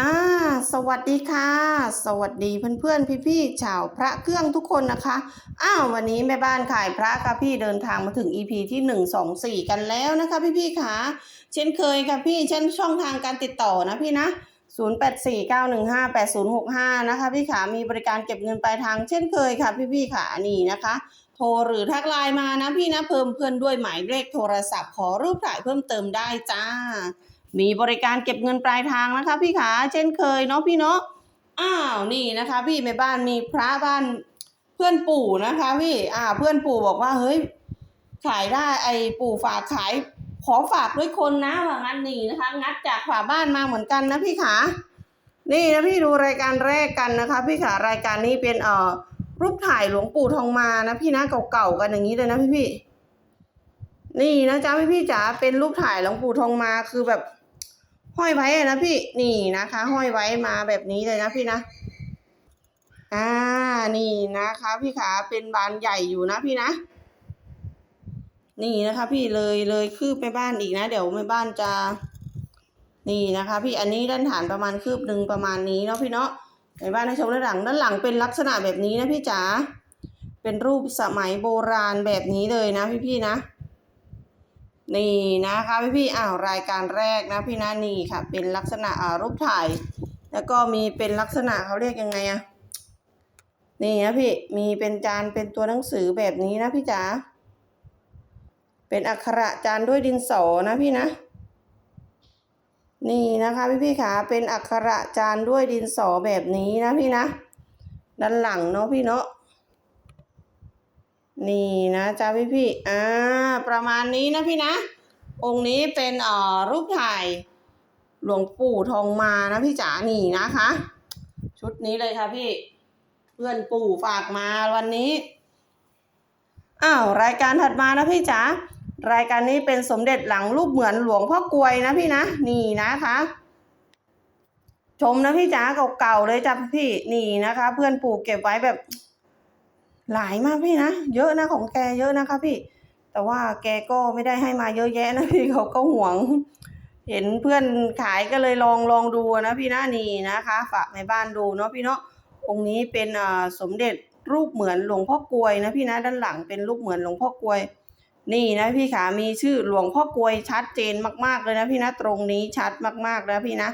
อ่าสวัสดีค่ะ สวัสดีเพื่อนๆพี่ๆชาวพระเครื่องทุกคนนะคะอ้าววันนี้แม่บ้านขายพระค่ะพี่เดินทางมาถึง EP ที่ 1 2 4 กันแล้วนะคะ พี่ๆค่ะเช่นเคยค่ะพี่เช่นช่องทางการติดต่อนะพี่นะ 0849158065 นะคะ พี่ขามีบริการเก็บเงินปลายทางเช่นเคยค่ะ พี่ๆค่ะนี่นะคะ โทรหรือทักไลน์มานะพี่นะเพิ่มเพื่อนด้วยหมายเลขโทรศัพท์ขอรูปถ่ายเพิ่มเติมได้จ้า มีบริการเก็บเงินปลายทางนะคะ พี่ขาเช่นเคยเนาะพี่เนาะอ้าวนี่นะคะ พี่ในบ้านมีพระบ้านเพื่อนปู่นะคะ พี่อ่าเพื่อนปู่บอกว่าเฮ้ยขายได้ไอ้ปู่ฝากขายขอฝากด้วยคนนะว่างั้นนี่นะคะ งัดจากฝาบ้านมาเหมือนกันนะพี่ขานี่นะพี่ดูรายการแรกกันนะคะ พี่ขารายการนี้เป็นเอ่อรูปถ่ายหลวงปู่ทองมานะพี่นะเก่าๆกันอย่างนี้เลยนะพี่พี่ๆนี่นะจ๊ะพี่พี่จ๋าเป็นรูปถ่ายหลวงปู่ทองมาคือแบบ ห้อยไว้นะพี่นี่นะคะ ห้อยไว้มาแบบนี้เลยนะพี่นะอ่านี่นะคะ พี่ขาเป็นบานใหญ่อยู่นะพี่นะ นี่นะคะ พี่เลยเลยคืบไปบ้านอีกนะ เดี๋ยวแม่บ้านจะ นี่นะคะ พี่อันนี้ด้านฐานประมาณคืบหนึ่งประมาณนี้เนาะพี่เนาะในบ้านให้ชมด้านหลังด้านหลังเป็นลักษณะแบบนี้นะพี่จ๋าเป็นรูปสมัยโบราณแบบนี้เลยนะพี่พี่ๆนะ นี่นะคะพี่พี่อ้าวรายการแรกนะพี่นะนี่ค่ะ เป็นลักษณะอ่ารูปถ่าย แล้วก็มีเป็นลักษณะเขาเรียกยังไงอะนี่นะพี่มีเป็นจานเป็นตัวหนังสือแบบนี้นะพี่จ๋าเป็นอักขระจานด้วยดินสอนะพี่นะ นี่นะคะพี่พี่ขาเป็นอักขระจานด้วยดินสอแบบนี้นะพี่นะ ด้านหลังเนาะพี่เนาะ นี่นะจ๊ะพี่พี่อ่าประมาณนี้นะพี่นะ องค์นี้เป็นเอ่อรูปถ่ายหลวงปู่ทองมานะพี่จ๋านี่นะคะ ชุดนี้เลยค่ะพี่ เพื่อนปู่ฝากมาวันนี้อ้าวรายการถัดมานะพี่จ๋ารายการนี้เป็นสมเด็จหลังรูปเหมือนหลวงพ่อกลวยนะพี่นะนี่นะคะ ชมนะพี่จ๋าเก่าๆเลยจ้ะพี่นี่นะคะ เพื่อนปู่เก็บไว้แบบ หลายมากพี่นะ เยอะนะของแกเยอะนะคะพี่ แต่ว่าแกก็ไม่ได้ให้มาเยอะแยะนะพี่เขาก็ห่วง เห็นเพื่อนขายก็เลยลองลองดูนะพี่นะนี่นะคะ ฝากในบ้านดูเนาะพี่เนาะองค์นี้เป็นอ่าสมเด็จรูปเหมือนหลวงพ่อกลวยนะพี่นะด้านหลังเป็นรูปเหมือนหลวงพ่อกลวย นี่นะพี่ขามีชื่อหลวงพ่อกลวยชัดเจนมาก ๆเลยนะพี่นะตรงนี้ชัดมากๆนะพี่นะ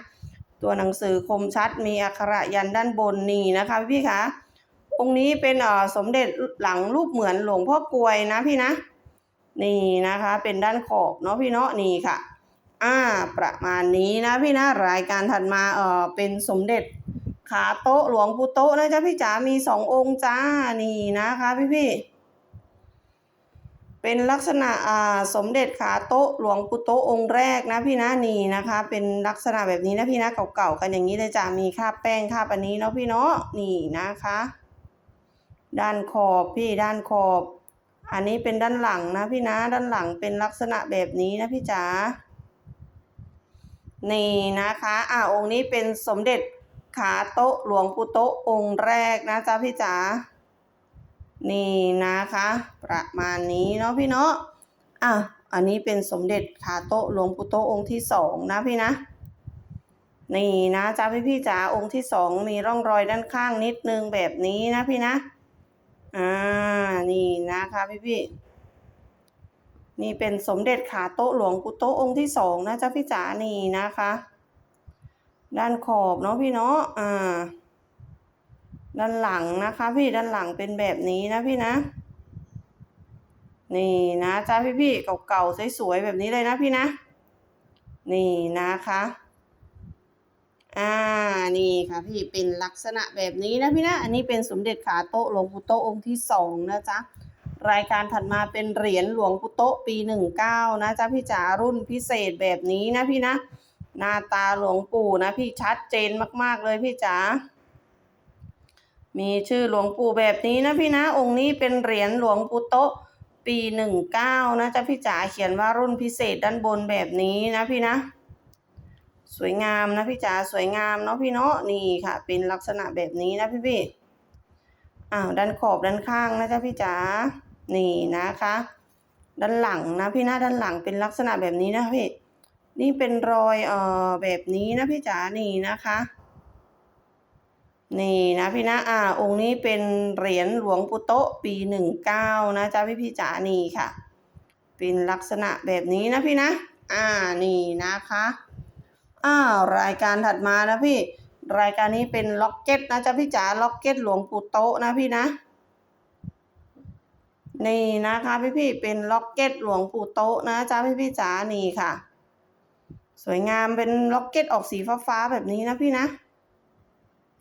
ตัวหนังสือคมชัดมีอักขระยันด้านบนนี่นะคะพี่ขา องค์นี้เป็นสมเด็จหลังรูปเหมือนหลวงพ่อกลวยนะพี่นะ นี่นะคะเป็นด้านขอบเนาะพี่เนาะนี่ค่ะ อ่าประมาณนี้นะพี่นะรายการถัดมาเออเป็นสมเด็จขาโต๊ะหลวงปู่โต๊ะนะจ๊ะพี่จ๋ามีสององค์จ้านี่นะคะพี่พี่เป็นลักษณะอ่าสมเด็จขาโต๊ะหลวงปู่โต๊ะองค์แรกนะพี่นะนี่นะคะ เป็นลักษณะแบบนี้นะพี่นะเก่าๆกันอย่างนี้เลยจ้ามีคราแป้งคราบอันนี้เนาะพี่เนาะนี่นะคะ ด้านขอบพี่ด้านขอบ อันนี้เป็นด้านหลังนะพี่นะด้านหลังเป็นลักษณะแบบนี้นะพี่จ๋านี่นะคะอ่าองค์นี้เป็นสมเด็จขาโต๊ะหลวงปู่โต๊ะองค์แรกนะจ๊ะพี่จ๋านี่นะคะ ประมาณนี้เนาะพี่เนาะอะอันนี้เป็นสมเด็จขาโต๊ะหลวงปู่โต๊ะองค์ที่สองนะพี่นะนี่นะจ๊ะพี่พี่จ๋าองค์ที่สองมีร่องรอยด้านข้างนิดนึงแบบนี้นะพี่นะ อ่า นี่นะคะพี่พี่นี่เป็นสมเด็จขาโต๊ะหลวงปู่โต๊ะองค์ที่สองนะจ๊ะพี่จ๋านี่นะคะ ด้านขอบเนาะพี่เนาะอ่า ด้านหลังนะคะ พี่ด้านหลังเป็นแบบนี้นะพี่นะ นี่นะจ๊ะพี่พี่เก่าๆสวยๆแบบนี้เลยนะพี่นะ นี่นะคะ อ่า นี่ค่ะพี่เป็นลักษณะแบบนี้นะพี่นะ อันนี้เป็นสมเด็จขาโต๊ะหลวงปู่โต๊ะองค์ที่สองนะจ๊ะ รายการถัดมาเป็นเหรียญหลวงปู่โต๊ะปีหนึ่งเก้านะจ๊ะพี่จ๋ารุ่นพิเศษแบบนี้นะพี่นะ หน้าตาหลวงปู่นะพี่ชัดเจนมาก ๆเลยพี่จ๋า มีชื่อหลวงปู่แบบนี้นะพี่นะ องค์นี้เป็นเหรียญหลวงปู่โต๊ะปีหนึ่งเก้านะจ๊ะพี่จ๋าเขียนว่ารุ่นพิเศษด้านบนแบบนี้นะพี่นะ สวยงามนะพี่จ๋าสวยงามเนาะพี่เนาะนี่ค่ะ เป็นลักษณะแบบนี้นะพี่พี่อ้าวด้านขอบด้านข้างนะจ๊ะพี่จ๋านี่นะคะ ด้านหลังนะพี่นะด้านหลังเป็นลักษณะแบบนี้นะพี่นี่เป็นรอยเอ่อแบบนี้นะพี่จ๋านี่นะคะ นี่นะพี่นะอ่าองค์นี้เป็นเหรียญหลวงปู่โตะปีหนึ่งเก้านะจ๊ะพี่พี่จ๋านี่ค่ะ เป็นลักษณะแบบนี้นะพี่นะ อ่านี่นะคะ อ้าวรายการถัดมานะพี่ รายการนี้เป็นล็อกเก็ตนะจ๊ะพี่จ๋าล็อกเก็ตหลวงปู่โตะนะพี่นะ นี่นะคะพี่พี่เป็นล็อกเก็ตหลวงปู่โตะนะจ๊ะพี่พี่จ๋านี่ค่ะ สวยงามเป็นล็อกเก็ตออกสีฟ้าๆแบบนี้นะพี่นะ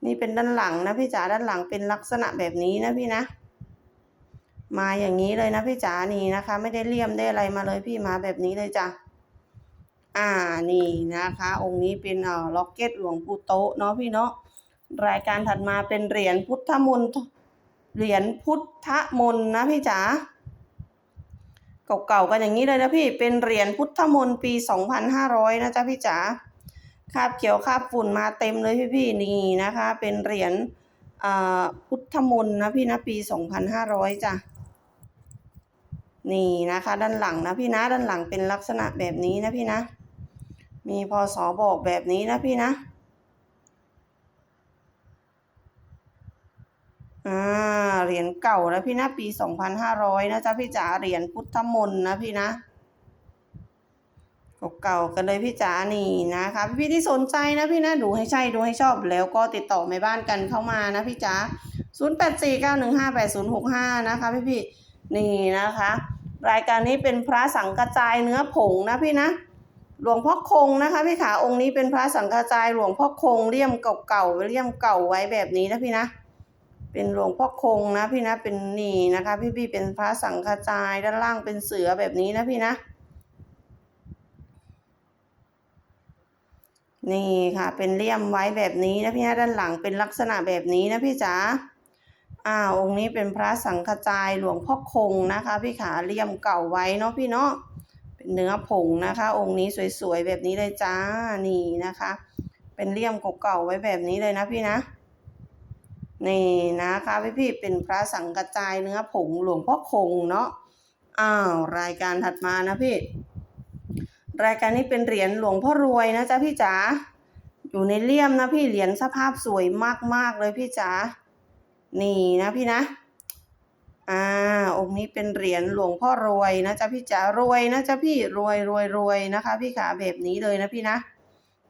นี่เป็นด้านหลังนะพี่จ๋าด้านหลังเป็นลักษณะแบบนี้นะพี่นะมาอย่างนี้เลยนะพี่จ๋านี่นะคะ ไม่ได้เลี่ยมได้อะไรมาเลยพี่มาแบบนี้เลยจ้ะ อ่านี่นะคะ องค์นี้เป็นเอ่อล็อกเก็ตหลวงปู่โตะเนาะพี่เนาะรายการถัดมาเป็นเหรียญพุทธมนต์เหรียญพุทธมนต์นะพี่จ๋าเก่าๆกันอย่างนี้เลยนะพี่เป็นเหรียญพุทธมนต์ปี 2500 นะจ๊ะพี่จ๋าคาบเขียวคาบฝุ่นมาเต็มเลยพี่พี่ๆนี่นะคะ เป็นเหรียญพุทธมนต์นะพี่นะปีสองพันห้าร้อยจ้ะนี่นะคะ ด้านหลังนะพี่นะด้านหลังเป็นลักษณะแบบนี้นะพี่นะ มีพศบอกแบบนี้นะพี่นะ อ่า เหรียญเก่าแล้วพี่นะ ปีสองพันห้าร้อยนะจ๊ะพี่จ๋า เหรียญพุทธมนต์นะพี่นะเก่าๆกันเลยพี่จ๋านี่นะคะ พี่ที่สนใจนะพี่นะ ดูให้ใช่ดูให้ชอบแล้วก็ติดต่อแม่บ้านกันเข้ามานะพี่จ๋า0 8 4 9 1 5 8 0 6 5 นะคะพี่ๆนี่นะคะ รายการนี้เป็นพระสังกระจายเนื้อผงนะพี่นะ หลวงพ่อคงนะคะพี่ขาองค์นี้เป็นพระสังกระจายหลวงพ่อคงเลี่ยมเก่าๆเลี่ยมเก่าไว้แบบนี้นะพี่นะ เป็นหลวงพ่อคงนะพี่นะเป็นนี่นะคะ พี่ๆเป็นพระสังกระจายด้านล่างเป็นเสือแบบนี้นะพี่นะ นี่ค่ะ เป็นเลี่ยมไว้แบบนี้นะพี่นะด้านหลังเป็นลักษณะแบบนี้นะพี่จ๋าอ่าองค์นี้เป็นพระสังฆจายหลวงพ่อคงนะคะ พี่ขาเลี่ยมเก่าไว้เนาะพี่เนาะ เนื้อผงนะคะ องค์นี้สวยๆแบบนี้เลยจ้านี่นะคะ เป็นเลี่ยมเก่าๆไว้แบบนี้เลยนะพี่นะนี่นะคะพี่พี่ๆเป็นพระสังฆจายเนื้อผงหลวงพ่อคงเนาะอ้าวรายการถัดมานะพี่ รายการนี้เป็นเหรียญหลวงพ่อรวยนะจ๊ะพี่จ๋าอยู่ในเลี่ยมนะพี่เหรียญสภาพสวยมากๆเลยพี่จ๋านี่นะพี่นะ อ่าองค์นี้เป็นเหรียญหลวงพ่อรวยนะจ๊ะพี่จ๋ารวยนะจ๊ะพี่รวยรวยรวยนะคะ พี่ขาแบบนี้เลยนะพี่นะ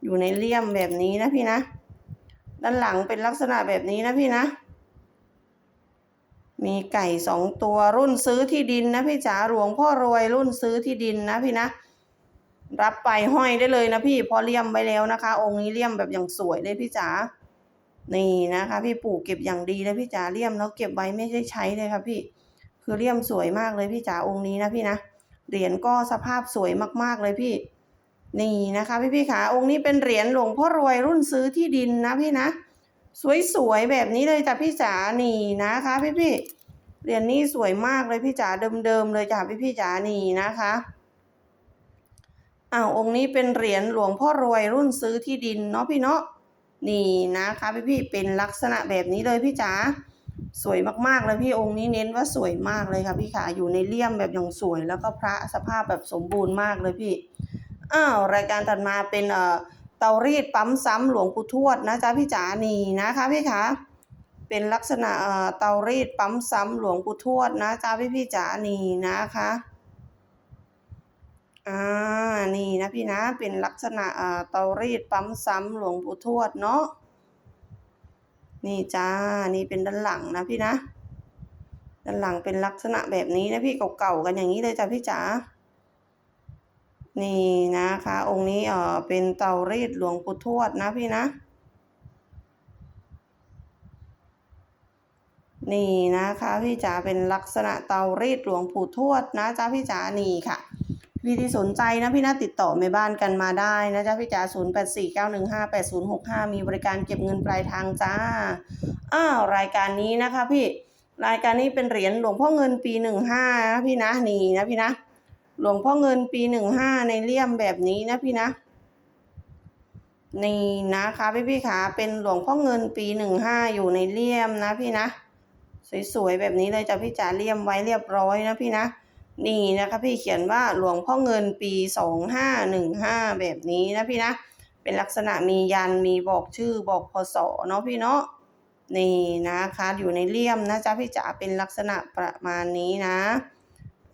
อยู่ในเลี่ยมแบบนี้นะพี่นะ ด้านหลังเป็นลักษณะแบบนี้นะพี่นะ มีไก่สองตัวรุ่นซื้อที่ดินนะพี่จ๋าหลวงพ่อรวยรุ่นซื้อที่ดินนะพี่นะ รับไปห้อยได้เลยนะพี่พอเลี่ยมไว้แล้วนะคะ องค์นี้เลี่ยมแบบอย่างสวยเลยพี่จ๋า นี่นะคะพี่ปู่เก็บอย่างดีเลยพี่จ๋าเลี่ยมแล้วเก็บไว้ไม่ได้ใช้เลยค่ะพี่ คือเลี่ยมสวยมากเลยพี่จ๋าองค์นี้นะพี่นะเหรียญก็สภาพสวยมากๆเลยพี่ นี่นะคะพี่พี่ขาองค์นี้เป็นเหรียญหลวงพ่อรวยรุ่นซื้อที่ดินนะพี่นะ สวยๆแบบนี้เลยจ้ะพี่จ๋านี่นะคะ พี่พี่ๆเหรียญนี้สวยมากเลยพี่จ๋าเดิมๆเลยจ้ะพี่พี่จ๋านี่นะคะอ้าวองค์นี้เป็นเหรียญหลวงพ่อรวยรุ่นซื้อที่ดินเนาะพี่เนาะ นี่นะคะพี่พี่เป็นลักษณะแบบนี้เลยพี่จ๋าสวยมากๆเลยพี่องค์นี้เน้นว่าสวยมากเลยค่ะพี่ขาอยู่ในเลี่ยมแบบอย่างสวย แล้วก็พระสภาพแบบสมบูรณ์มากเลยพี่อ้าวรายการถัดมาเป็นเอ่อเตารีดปั๊มซ้ำหลวงปู่ทวดนะจ๊ะพี่จ๋านี่นะคะพี่ขาเป็นลักษณะเอ่อเตารีดปั๊มซ้ำหลวงปู่ทวดนะจ๊ะพี่พี่จ๋านี่นะคะ อ่า นี่นะพี่นะเป็นลักษณะอ่าเตารีดปั๊มซ้ำหลวงปู่ทวดเนาะนี่จ้า นี่เป็นด้านหลังนะพี่นะ ด้านหลังเป็นลักษณะแบบนี้นะพี่เก่าๆกันอย่างนี้เลยจ้ะพี่จ๋า นี่นะคะ องค์นี้เอ่อเป็นเตารีดหลวงปู่ทวดนะพี่นะ นี่นะคะ พี่จ๋าเป็นลักษณะเตารีดหลวงปู่ทวดนะจ๊ะพี่จ๋านี่ค่ะ พี่ที่สนใจนะพี่นะติดต่อแม่บ้านกันมาได้นะจ๊ะพี่จ๋า0 8 4 9 1 5 8 0 6 5มีบริการเก็บเงินปลายทางจ้าอ้าวรายการนี้นะคะพี่รายการนี้เป็นเหรียญหลวงพ่อเงินปีหนึ่งห้านะพี่นะนี่นะพี่นะ หลวงพ่อเงินปีหนึ่งห้าในเลี่ยมแบบนี้นะพี่นะนี่นะคะพี่พี่ขาเป็นหลวงพ่อเงินปีหนึ่งห้าอยู่ในเลี่ยมนะพี่นะ สวยๆแบบนี้เลยจ้ะพี่จ๋าเลี่ยมไว้เรียบร้อยนะพี่นะ นี่นะคะพี่เขียนว่าหลวงพ่อเงินปีสองห้าหนึ่งห้าแบบนี้นะพี่นะ เป็นลักษณะมียันมีบอกชื่อบอกพศเนาะพี่เนาะนี่นะคะอยู่ในเลี่ยมนะจ๊ะพี่จ๋าเป็นลักษณะประมาณนี้นะ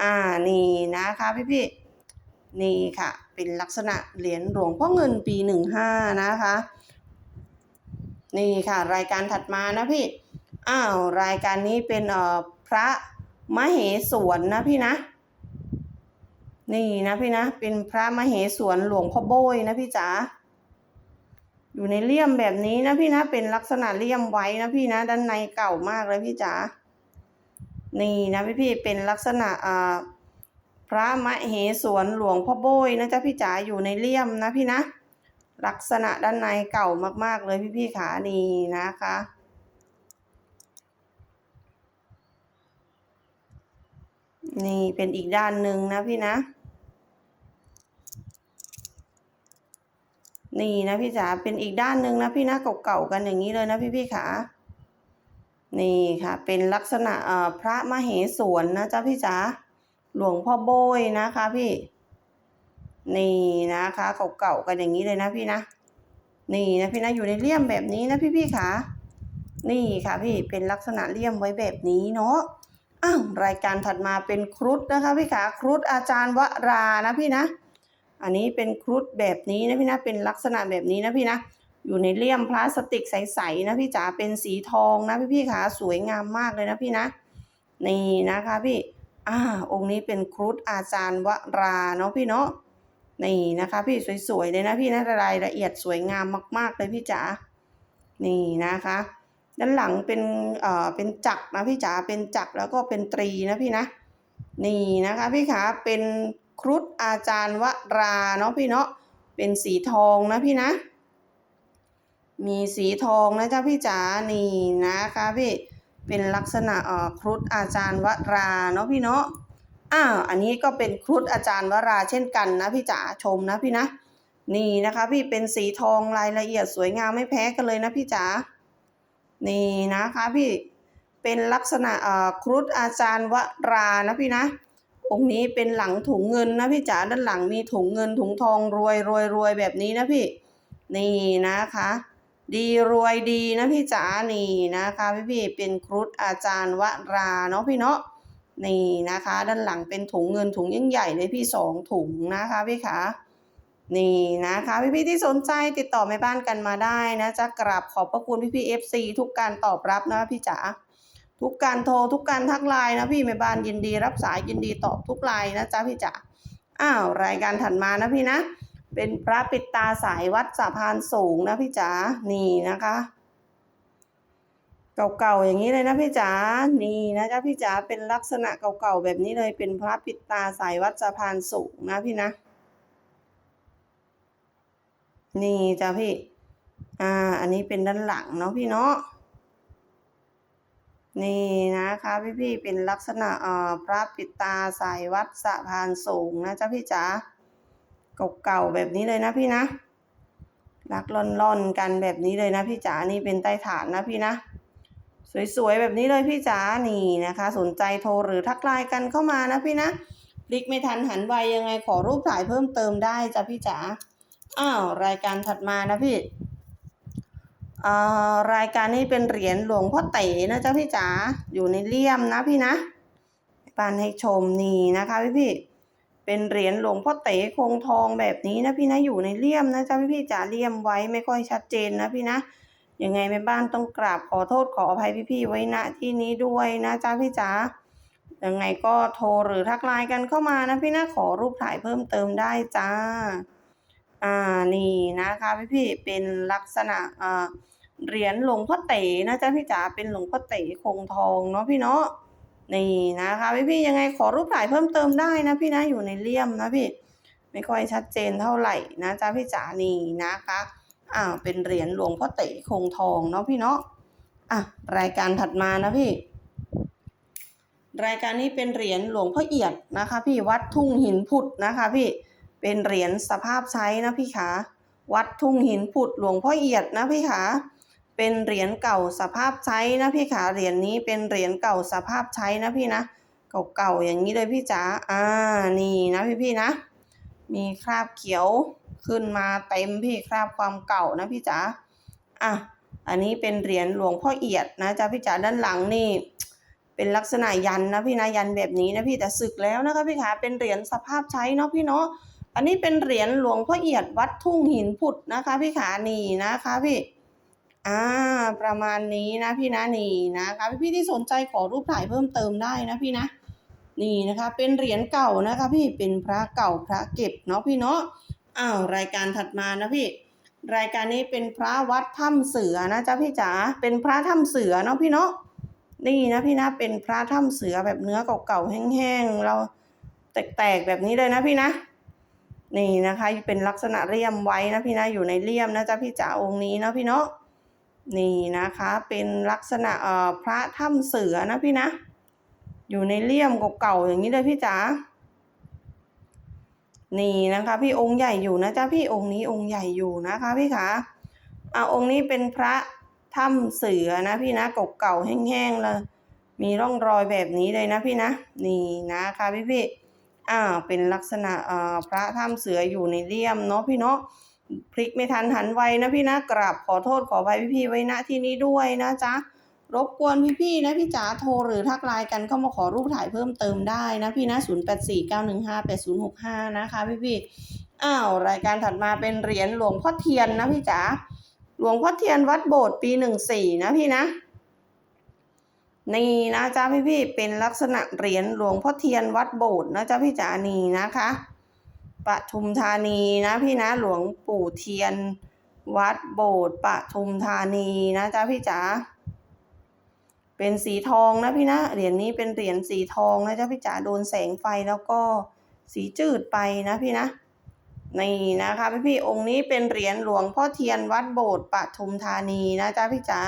อ่านี่นะคะพี่พี่นี่ค่ะ เป็นลักษณะเหรียญหลวงพ่อเงินปีหนึ่งห้านะคะ นี่ค่ะ รายการถัดมานะพี่อ้าวรายการนี้เป็นเอ่อพระมเหสวนนะพี่นะ นี่นะพี่นะ เป็นพระมเหสวนหลวงพ่อโบยนะพี่จ๋าอยู่ในเลี่ยมแบบนี้นะพี่นะเป็นลักษณะเลี่ยมไว้นะพี่นะ ด้านในเก่ามากเลยพี่จ๋านี่นะพี่พี่เป็นลักษณะอ่าพระมเหสวนหลวงพ่อโบยนะจ๊ะพี่จ๋าอยู่ในเลี่ยมนะพี่นะ ลักษณะด้านในเก่ามากๆเลยพี่พี่ขานี่นะคะนี่เป็นอีกด้านหนึ่งนะพี่นะ นี่นะพี่จ๋าเป็นอีกด้านหนึ่งนะพี่นะเก่าๆกันอย่างนี้เลยนะพี่พี่ขานี่ค่ะ เป็นลักษณะเอ่อพระมเหสวนนะจ๊ะพี่จ๋าหลวงพ่อโบยนะคะพี่ นี่นะคะเก่าๆกันอย่างนี้เลยนะพี่นะ นี่นะพี่นะอยู่ในเลี่ยมแบบนี้นะพี่พี่ขานี่ค่ะพี่เป็นลักษณะเลี่ยมไว้แบบนี้เนาะอ้าวรายการถัดมาเป็นครุฑนะคะพี่ขาครุฑอาจารย์วรานะพี่นะ อันนี้เป็นครุฑแบบนี้นะพี่นะเป็นลักษณะแบบนี้นะพี่นะอยู่ในเลี่ยมพลาสติกใสๆนะพี่จ๋าเป็นสีทองนะพี่พี่ขาสวยงามมากเลยนะพี่นะนี่นะคะพี่อ่าองค์นี้เป็นครุฑอาจารย์วราเนาะพี่เนาะนี่นะคะพี่สวยๆเลยนะพี่นะรายละเอียดสวยงามมาก ๆ เลยพี่จ๋านี่นะคะ ด้านหลังเป็นเอ่อเป็นจักรนะพี่จ๋าเป็นจักรแล้วก็เป็นตรีนะพี่นะนี่นะคะพี่ขาเป็น ครุฑอาจารย์วราเนาะพี่เนาะเป็นสีทองนะพี่นะ มีสีทองนะจ๊ะพี่จ๋านี่นะคะพี่เป็นลักษณะเอ่อครุฑอาจารย์วราเนาะพี่เนาะอ้าวอันนี้ก็เป็นครุฑอาจารย์วราเช่นกันนะพี่จ๋าชมนะพี่นะ นี่นะคะพี่เป็นสีทองรายละเอียดสวยงามไม่แพ้กันเลยนะพี่จ๋านี่นะคะพี่เป็นลักษณะเอ่อครุฑอาจารย์วรานะพี่นะ องค์นี้เป็นหลังถุงเงินนะพี่จ๋าด้านหลังมีถุงเงินถุงทองรวยรวยรวยแบบนี้นะพี่ นี่นะคะ ดีรวยดีนะพี่จ๋านี่นะคะพี่พี่เป็นครุฑอาจารย์วราเนาะพี่เนาะนี่นะคะ ด้านหลังเป็นถุงเงินถุงยิ่งใหญ่เลยพี่สองถุงนะคะพี่ขานี่นะคะพี่พี่ที่สนใจติดต่อแม่บ้านกันมาได้นะจะกราบขอบพระคุณพี่พี่เอฟซีทุกการตอบรับนะพี่จ๋า ทุกการโทรทุกการทักไลน์นะพี่แม่บ้านยินดีรับสายยินดีตอบทุกไลน์นะจ๊ะพี่จ๋าอ้าวรายการถัดมานะพี่นะ เป็นพระปิดตาสายวัดสะพานสูงนะพี่จ๋านี่นะคะ เก่าๆอย่างนี้เลยนะพี่จ๋านี่นะจ๊ะพี่จ๋าเป็นลักษณะเก่าๆแบบนี้เลยเป็นพระปิดตาสายวัดสะพานสูงนะพี่นะ นี่จ้ะพี่ อ่า อันนี้เป็นด้านหลังเนาะพี่เนาะ นี่นะคะพี่ๆเป็นลักษณะเอ่อพระปิดตาสายวัดสะพานสูงนะจ๊ะพี่จ๋าเก่าๆแบบนี้เลยนะพี่นะรักล่อนๆกันแบบนี้เลยนะพี่จ๋านี่เป็นใต้ฐานนะพี่นะสวยๆแบบนี้เลยพี่จ๋านี่นะคะ สนใจโทรหรือทักไลน์กันเข้ามานะพี่นะพลิกไม่ทันหันไวยังไงขอรูปถ่ายเพิ่มเติมได้จ้ะพี่จ๋าอ้าวรายการถัดมานะพี่ รายการนี้เป็นเหรียญหลวงพ่อเต๋นะจ๊ะพี่จ๋าอยู่ในเลี่ยมนะพี่นะปานให้ชมนี่นะคะพี่พี่เป็นเหรียญหลวงพ่อเต๋คงทองแบบนี้นะพี่นะอยู่ในเลี่ยมนะจ๊ะพี่พี่จ๋าเลี่ยมไว้ไม่ค่อยชัดเจนนะพี่นะยังไงแม่บ้านต้องกราบขอโทษขออภัยพี่พี่ไว้ณที่นี้ด้วยนะจ๊ะพี่จ๋ายังไงก็โทรหรือทักไลน์กันเข้ามานะพี่นะขอรูปถ่ายเพิ่มเติมได้จ้า อ่านี่นะคะพี่พี่เป็นลักษณะอ่าเหรียญหลวงพ่อเต๋นะจ๊ะพี่จ๋าเป็นหลวงพ่อเต๋คงทองเนาะพี่เนาะนี่นะคะพี่พี่ยังไงขอรูปถ่ายเพิ่มเติมได้นะพี่นะอยู่ในเลี่ยมนะพี่ไม่ค่อยชัดเจนเท่าไหร่นะจ๊ะพี่จ๋านี่นะคะอ้าวเป็นเหรียญหลวงพ่อเต๋คงทองเนาะพี่เนาะอะรายการถัดมานะพี่ รายการนี้เป็นเหรียญหลวงพ่อเอียดนะคะ พี่วัดทุ่งหินผุดนะคะพี่ เป็นเหรียญสภาพใช้นะพี่ขาวัดทุ่งหินผุดหลวงพ่อเอียดนะพี่ขาเป็นเหรียญเก่าสภาพใช้นะพี่ขาเหรียญนี้เป็นเหรียญเก่าสภาพใช้นะพี่นะเก่าๆอย่างนี้เลยพี่จ๋าอ่านี่นะพี่ๆนะ มีคราบเขียวขึ้นมาเต็มพี่คราบความเก่านะพี่จ๋าอะอันนี้เป็นเหรียญหลวงพ่อเอียดนะจ๊ะพี่จ๋าด้านหลังนี่ เป็นลักษณะยันนะพี่นะยันแบบนี้นะพี่แต่สึกแล้วนะคะพี่ขาเป็นเหรียญสภาพใช้เนาะพี่เนาะ อันนี้เป็นเหรียญหลวงพ่อเอียดวัดทุ่งหินผุดนะคะ พี่ขานีนะคะพี่อ่าประมาณนี้นะพี่นะนี่นะคะพี่ที่สนใจขอรูปถ่ายเพิ่มเติมได้นะพี่นะนี่นะคะ เป็นเหรียญเก่านะคะ พี่เป็นพระเก่าพระเก็บเนาะพี่เนาะอ้าวรายการถัดมานะพี่ รายการนี้เป็นพระวัดถ้ำเสือนะจ๊ะพี่จ๋าเป็นพระถ้ำเสือเนาะพี่เนาะนี่นะพี่นะเป็นพระถ้ำเสือแบบเนื้อเก่าๆแห้งๆเราแตกๆแบบนี้เลยนะพี่นะ นี่นะคะเป็นลักษณะเลี่ยมไว้นะพี่นะอยู่ในเลี่ยมนะจ๊ะพี่จ๋าองค์นี้นะพี่เนาะนี่นะคะเป็นลักษณะเอ่อพระถ้ำเสือนะพี่นะ อยู่ในเลี่ยมเก่าๆอย่างนี้เลยพี่จ๋านี่นะคะ พี่องค์ใหญ่อยู่นะจ๊ะพี่องค์นี้องค์ใหญ่อยู่นะคะพี่ขาอ่าองค์นี้เป็นพระถ้ำเสือนะพี่นะเก่าๆแห้งๆเลยมีร่องรอยแบบนี้เลยนะพี่นะ นี่นะคะพี่พี่ อ่าเป็นลักษณะอ่อพระถ้ำเสืออยู่ในเลี่ยมเนาะพี่เนาะพลิกไม่ทันหันไวนะพี่นะกราบขอโทษขออภัยพี่ๆไว้ณที่นี้ด้วยนะจ๊ะรบกวนพี่ๆนะพี่จ๋าโทรหรือทักไลน์กันเข้ามาขอรูปถ่ายเพิ่มเติมได้นะพี่นะ0849158065 นะคะพี่ๆอ้าวรายการถัดมาเป็นเหรียญหลวงพ่อเทียนนะพี่จ๋าหลวงพ่อเทียนวัดโบสถ์ปี 14 นะพี่นะ นี่นะจ๊ะพี่ๆเป็นลักษณะเหรียญหลวงพ่อเทียนวัดโบสถ์นะจ๊ะพี่จ๋านีนะคะปทุมธานีนะพี่นะหลวงปู่เทียนวัดโบสถ์ปทุมธานีนะจ๊ะพี่จ๋าเป็นสีทองนะพี่นะเหรียญนี้เป็นเหรียญสีทองนะจ๊ะพี่จ๋าโดนแสงไฟแล้วก็สีจืดไปนะพี่นะนี่นะคะพี่พี่องค์นี้เป็นเหรียญหลวงพ่อเทียนวัดโบสถ์ปทุมธานีนะจ๊ะพี่จ๋า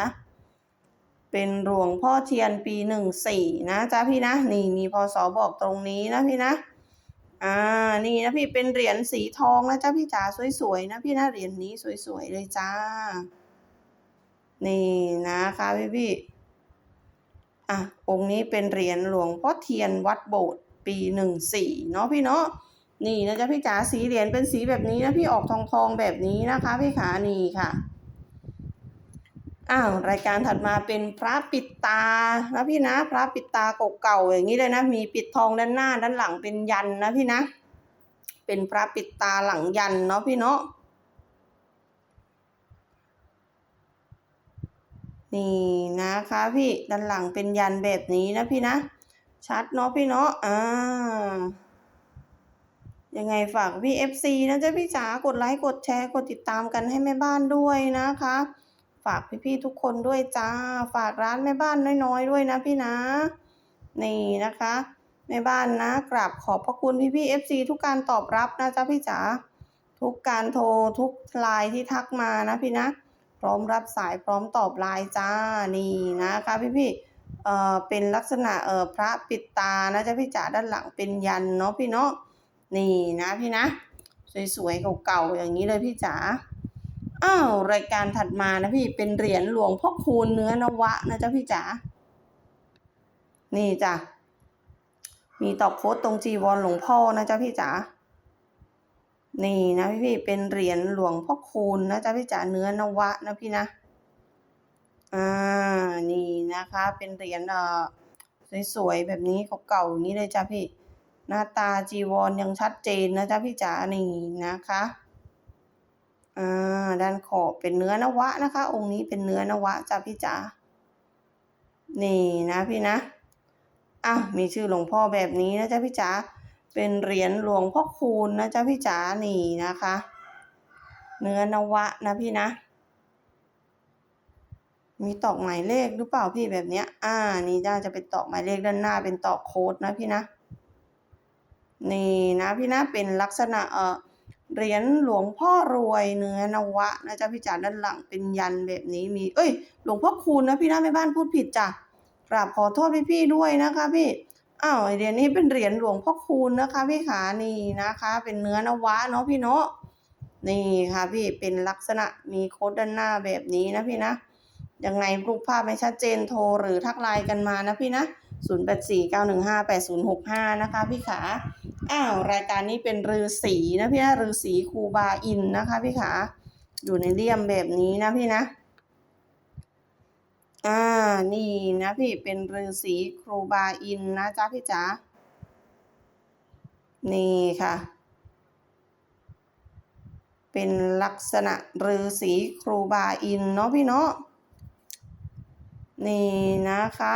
เป็นหลวงพ่อเทียนปีหนึ่งสี่นะจ๊ะพี่นะ นี่มีพศบอกตรงนี้นะพี่นะอ่านี่นะพี่เป็นเหรียญสีทองนะจ๊ะพี่จ๋าสวยๆนะพี่นะเหรียญนี้สวยๆเลยจ้า นี่นะคะพี่พี่อะองค์นี้เป็นเหรียญหลวงพ่อเทียนวัดโบสถ์ปีหนึ่งสี่เนาะพี่เนาะนี่นะจ๊ะพี่จ๋าสีเหรียญเป็นสีแบบนี้นะพี่ออกทองทองๆแบบนี้นะคะพี่ขานี่ค่ะ อ้าวรายการถัดมาเป็นพระปิดตานะพี่นะพระปิดตาเก่าๆอย่างนี้เลยนะ มีปิดทองด้านหน้าด้านหลังเป็นยันนะพี่นะ เป็นพระปิดตาหลังยันเนาะพี่เนาะนี่นะคะพี่ด้านหลังเป็นยันแบบนี้นะพี่นะ ชัดเนาะพี่เนาะอ่ายังไงฝากพี่ FC นะจ๊ะพี่จ๋ากดไลค์กดแชร์กดติดตามกันให้แม่บ้านด้วยนะคะ ฝากพี่ๆทุกคนด้วยจ้า ฝากร้านแม่บ้านน้อยๆด้วยนะพี่นะ นี่นะคะแม่บ้านนะ กราบขอบพระคุณพี่ๆ FC ทุกการตอบรับนะจ๊ะพี่จ๋าทุกการโทรทุกไลน์ที่ทักมานะพี่นะ พร้อมรับสายพร้อมตอบไลน์จ้านี่นะคะพี่ๆเอ่อเป็นลักษณะเอ่อพระปิดตานะจ๊ะพี่จ๋าด้านหลังเป็นยันเนาะพี่เนาะนี่นะพี่นะ สวยๆเก่าๆอย่างนี้เลยพี่จ๋า อ้าวรายการถัดมานะพี่เป็นเหรียญหลวงพ่อคูณเนื้อนวะนะจ๊ะพี่จ๋า นี่จ้ะ มีตอกโคดตรงจีวรหลวงพ่อนะจ๊ะพี่จ๋า นี่นะพี่พี่เป็นเหรียญหลวงพ่อคูณนะจ๊ะพี่จ๋าเนื้อนวะนะพี่นะ อ่า นี่นะคะ เป็นเหรียญเอ่อสวยๆแบบนี้เก่าๆอย่างนี้เลยจ้ะพี่ หน้าตาจีวรยังชัดเจนนะจ๊ะพี่จ๋า นี่นะคะ อ่าด้านขอบเป็นเนื้อนวะนะคะ องค์นี้เป็นเนื้อนวะจ้ะพี่จ๋านี่นะพี่นะอะมีชื่อหลวงพ่อแบบนี้นะจ๊ะพี่จ๋าเป็นเหรียญหลวงพ่อคูณนะจ๊ะพี่จ๋านี่นะคะ เนื้อนวะนะพี่นะ มีตอกหมายเลขหรือเปล่าพี่แบบเนี้ย อ่า นี่น่าจะเป็นตอกหมายเลขด้านหน้าเป็นตอกโค้ดนะพี่นะ นี่นะพี่นะเป็นลักษณะเออ เหรียญหลวงพ่อรวยเนื้อนวะนะจ๊ะพี่จ๋าด้านหลังเป็นยันแบบนี้มี เอ้ย หลวงพ่อคูณนะพี่นะแม่บ้านพูดผิดจ้ะกราบขอโทษพี่ๆด้วยนะคะพี่อ้าวเหรียญนี้เป็นเหรียญหลวงพ่อคูณนะคะ พี่ขานี่นะคะ เป็นเนื้อนวะเนาะพี่เนาะนี่ค่ะพี่เป็นลักษณะมีโค้ดด้านหน้าแบบนี้นะพี่นะยังไงรูปภาพไม่ชัดเจนโทรหรือทักไลน์กันมานะพี่นะ 0 8 4 9 1 5 8 0 6 5 นะคะพี่ขา อ้าว รายการนี้เป็นฤาษีนะพี่นะฤาษีครูบาอินนะคะพี่ขา อยู่ในเลี่ยมแบบนี้นะพี่นะ อ่า นี่นะพี่เป็นฤาษีครูบาอินนะจ๊ะพี่จ๋า นี่ค่ะเป็นลักษณะฤาษีครูบาอินเนาะพี่เนาะนี่นะคะ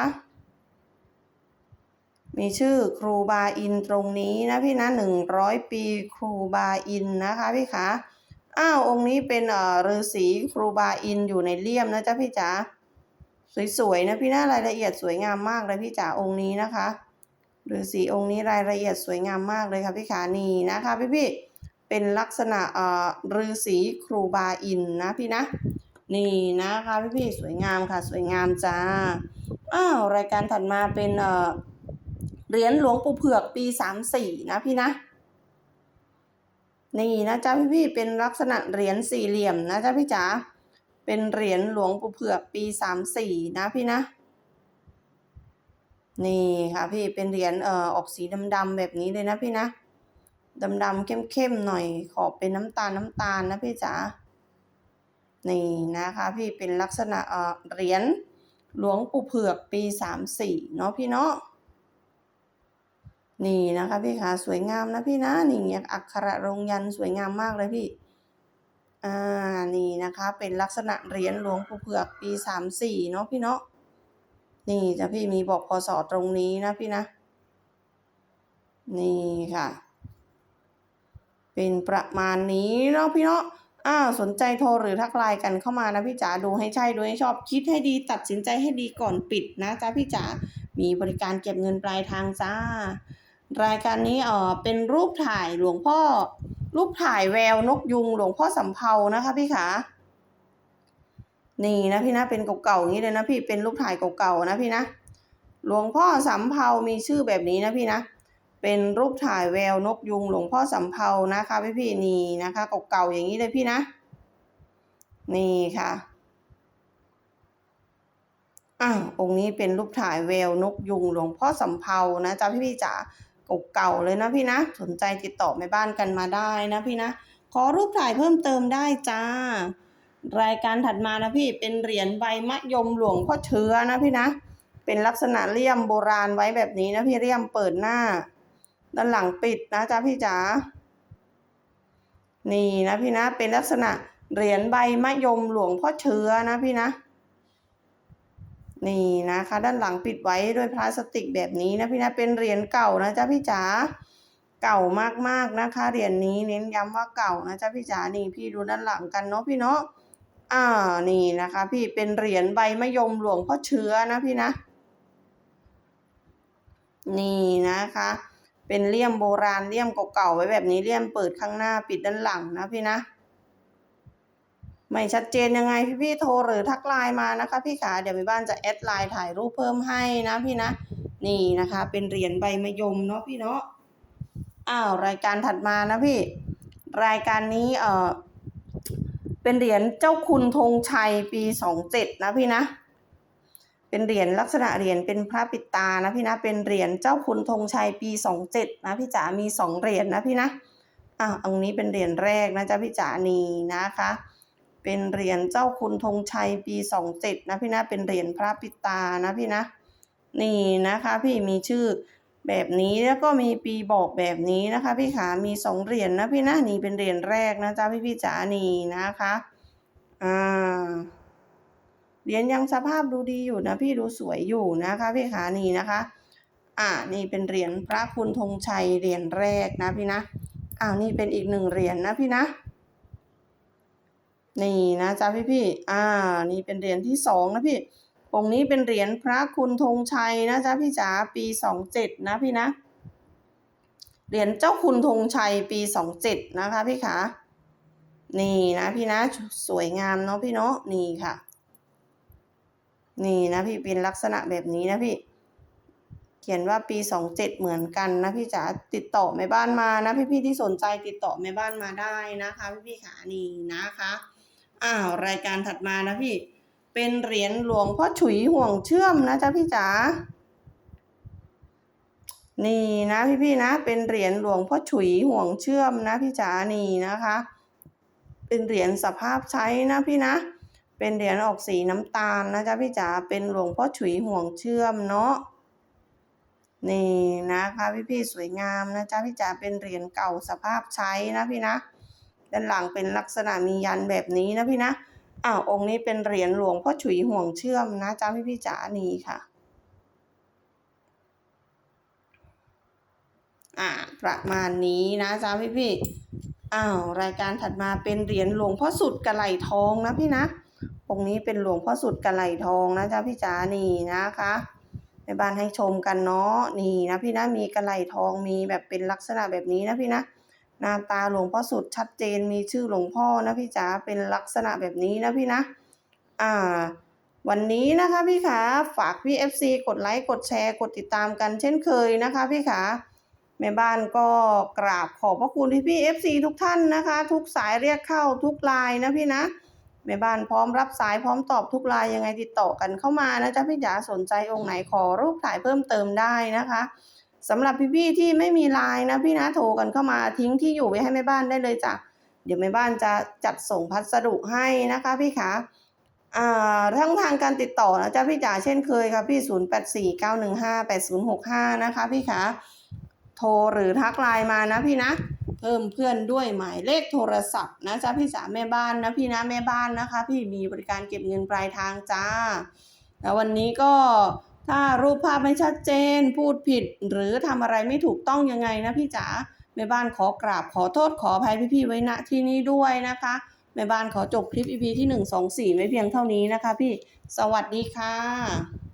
มีชื่อครูบาอินตรงนี้นะพี่นะหนึ่งร้อยปีครูบาอินนะคะพี่คะอ้าวองค์นี้เป็นเอ่อฤาษีครูบาอินอยู่ในเลี่ยมนะจ๊ะพี่จ๋าสวยๆนะพี่นะรายละเอียดสวยงามมากเลยพี่จ๋าองค์นี้นะคะฤาษีองค์นี้รายละเอียดสวยงามมากเลยค่ะพี่ขานี่นะคะพี่พี่ๆเป็นลักษณะเอ่อฤาษีครูบาอินนะพี่นะนี่นะคะพี่พี่ๆสวยงามค่ะสวยงามจ้าอ้าวรายการถัดมาเป็นเอ่อ เหรียญหลวงปู่เผือกปีสามสี่นะพี่นะนี่นะจ๊ะพี่พี่เป็นลักษณะเหรียญสี่เหลี่ยมนะจ๊ะพี่จ๋าเป็นเหรียญหลวงปู่เผือกปีสามสี่นะพี่นะ นี่ค่ะพี่เป็นเหรียญเอ่อออกสีดำๆแบบนี้เลยนะพี่นะดำๆเข้มๆหน่อยขอบเป็นน้ำตาลน้ำตาลนะพี่จ๋านี่นะคะพี่เป็นลักษณะเอ่อเหรียญหลวงปู่เผือกปีสามสี่เนาะพี่เนาะ นี่นะคะพี่ขาสวยงามนะพี่นะนี่อักขระรงยันสวยงามมากเลยพี่อ่านี่นะคะ เป็นลักษณะเหรียญหลวงปู่เผือกปีสามสี่เนาะพี่เนาะนี่จะพี่มีบอกพศตรงนี้นะพี่นะ นี่ค่ะ เป็นประมาณนี้เนาะพี่เนาะอ้าวสนใจโทรหรือทักไลน์กันเข้ามานะพี่จ๋าดูให้ใช่ดูให้ชอบคิดให้ดีตัดสินใจให้ดีก่อนปิดนะจ๊ะพี่จ๋ามีบริการเก็บเงินปลายทางจ้า รายการนี้เออเป็นรูปถ่ายหลวงพ่อ รูปถ่ายแววนกยุงหลวงพ่อสำเภานะคะพี่ขานี่นะพี่นะเป็นเก่าๆอย่างนี้เลยนะพี่เป็นรูปถ่ายเก่าๆนะพี่นะหลวงพ่อสำเภามีชื่อแบบนี้นะพี่นะ เป็นรูปถ่ายแววนกยุงหลวงพ่อสำเภานะคะพี่พี่ๆนี่นะคะเก่าๆอย่างนี้เลยพี่นะ นี่ค่ะอ่าองค์นี้เป็นรูปถ่ายแววนกยุงหลวงพ่อสำเภานะจ๊ะพี่พี่จ๋า เก่าๆเลยนะพี่นะ สนใจติดต่อแม่บ้านกันมาได้นะพี่นะ ขอรูปถ่ายเพิ่มเติมได้จ้า รายการถัดมานะพี่เป็นเหรียญใบมะยมหลวงพ่อเชื้อนะพี่นะ เป็นลักษณะเลี่ยมโบราณไว้แบบนี้นะพี่เลี่ยมเปิดหน้า ด้านหลังปิดนะจ๊ะพี่จ๋านี่นะพี่นะเป็นลักษณะเหรียญใบมะยมหลวงพ่อเชื้อนะพี่นะ นี่นะคะ ด้านหลังปิดไว้ด้วยพลาสติกแบบนี้นะพี่นะเป็นเหรียญเก่านะจ๊ะพี่จ๋าเก่ามากๆนะคะเหรียญนี้เน้นย้ำว่าเก่านะจ๊ะพี่จ๋านี่พี่ดูด้านหลังกันเนาะพี่เนาะอ่านี่นะคะ พี่เป็นเหรียญใบมะยมหลวงพ่อเชื้อนะพี่นะ นี่นะคะ เป็นเลี่ยมโบราณเลี่ยมเก่าๆไว้แบบนี้เลี่ยมเปิดข้างหน้าปิดด้านหลังนะพี่นะ ไม่ชัดเจนยังไงพี่พี่ๆโทรหรือทักไลน์มานะคะพี่ขาเดี๋ยวแม่บ้านจะแอดไลน์ถ่ายรูปเพิ่มให้นะพี่นะ นี่นะคะ เป็นเหรียญใบมะยมเนาะพี่เนาะอ้าวรายการถัดมานะพี่ รายการนี้เออเป็นเหรียญเจ้าคุณธงชัยปีสองเจ็ดนะพี่นะ เป็นเหรียญลักษณะเหรียญเป็นพระปิดตานะพี่นะ เป็นเหรียญเจ้าคุณธงชัยปีสองเจ็ดนะพี่จ๋ามีสองเหรียญนะพี่นะอะอันนี้เป็นเหรียญแรกนะจ๊ะพี่จ๋านี่นะคะ เป็นเหรียญเจ้าคุณธงชัยปีสองเจ็ดนะพี่นะเป็นเหรียญพระปิตานะพี่นะ นี่นะคะพี่มีชื่อแบบนี้แล้วก็มีปีบอกแบบนี้นะคะพี่ขามีสองเหรียญนะพี่นะนี่เป็นเหรียญแรกนะจ๊ะพี่พี่จ๋านี่นะคะอ่าเหรียญยังสภาพดูดีอยู่นะพี่ดูสวยอยู่นะคะพี่ขานี่นะคะอ่านี่เป็นเหรียญพระคุณธงชัยเหรียญแรกนะพี่นะอ้าวนี่เป็นอีกหนึ่งเหรียญนะพี่นะ นี่นะจ๊ะพี่พี่อ่า นี่เป็นเหรียญที่สองนะพี่องค์นี้เป็นเหรียญพระคุณธงชัยนะจ๊ะพี่จ๋าปีสองเจ็ดนะพี่นะ เหรียญเจ้าคุณธงชัยปีสองเจ็ดนะคะพี่ขานี่นะพี่นะสวยงามเนาะพี่เนาะนี่ค่ะ นี่นะพี่เป็นลักษณะแบบนี้นะพี่ เขียนว่าปีสองเจ็ดเหมือนกันนะพี่จ๋าติดต่อแม่บ้านมานะพี่ๆที่สนใจติดต่อแม่บ้านมาได้นะคะ พี่ๆขานี่นะคะ อ้าวรายการถัดมานะพี่ เป็นเหรียญหลวงพ่อฉุยห่วงเชื่อมนะจ๊ะพี่จ๋า นี่นะพี่ๆนะ เป็นเหรียญหลวงพ่อฉุยห่วงเชื่อมนะพี่จ๋านี่นะคะ เป็นเหรียญสภาพใช้นะพี่นะ เป็นเหรียญออกสีน้ำตาลนะจ๊ะพี่จ๋า เป็นหลวงพ่อฉุยห่วงเชื่อมเนาะนี่นะคะพี่ๆสวยงามนะจ๊ะพี่จ๋าเป็นเหรียญเก่าสภาพใช้นะพี่นะ ด้านหลังเป็นลักษณะมียันแบบนี้นะพี่นะอ้าวองค์นี้เป็นเหรียญหลวงพ่อฉุยห่วงเชื่อมนะจ๊ะพี่พี่จ๋านี่ค่ะอ่าประมาณนี้นะจ๊ะพี่พี่อ้าวรายการถัดมาเป็นเหรียญหลวงพ่อสุดกระไหลทองนะพี่นะองค์นี้เป็นหลวงพ่อสุดกระไหลทองนะจ๊ะพี่จ๋านี่นะคะแม่บ้านให้ชมกันเนาะนี่นะพี่นะมีกระไหลทองมีแบบเป็นลักษณะแบบนี้นะพี่นะ หน้าตาหลวงพ่อสุดชัดเจนมีชื่อหลวงพ่อนะพี่จ๋าเป็นลักษณะแบบนี้นะพี่นะ อ่า วันนี้นะคะพี่ขาฝากพี่ FC กดไลค์กดแชร์กดติดตามกันเช่นเคยนะคะพี่ขาแม่บ้านก็กราบขอบพระคุณพี่พี่ FC ทุกท่านนะคะ ทุกสายเรียกเข้าทุกไลน์นะพี่นะแม่บ้านพร้อมรับสายพร้อมตอบทุกไลน์ยังไงติดต่อกันเข้ามานะจ๊ะพี่จ๋าสนใจองค์ไหนขอรูปถ่ายเพิ่มเติมได้นะคะ สำหรับพี่ๆที่ไม่มีไลน์นะพี่นะโทรกันเข้ามาทิ้งที่อยู่ไว้ให้แม่บ้านได้เลยจ้ะเดี๋ยวแม่บ้านจะจัดส่งพัสดุให้นะคะพี่คะอ่าทั้งทางการติดต่อนะจ๊ะพี่จ๋าเช่นเคยค่ะพี่ 0 8 4 9 1 5 8 0 6 5 นะคะพี่คะโทรหรือทักไลน์มานะพี่นะเพิ่มเพื่อนด้วยหมายเลขโทรศัพท์นะจ๊ะพี่จ๋าแม่บ้านนะพี่นะแม่บ้านนะคะ พี่มีบริการเก็บเงินปลายทางจ้าแล้ววันนี้ก็ ถ้ารูปภาพไม่ชัดเจน พูดผิด หรือทำอะไรไม่ถูกต้องยังไงนะพี่จ๋าแม่บ้านขอกราบขอโทษขออภัยพี่ๆไว้ณที่นี้ด้วยนะคะแม่บ้านขอจบคลิป EP ที่ 124 ไว้เพียงเท่านี้นะคะพี่ สวัสดีค่ะ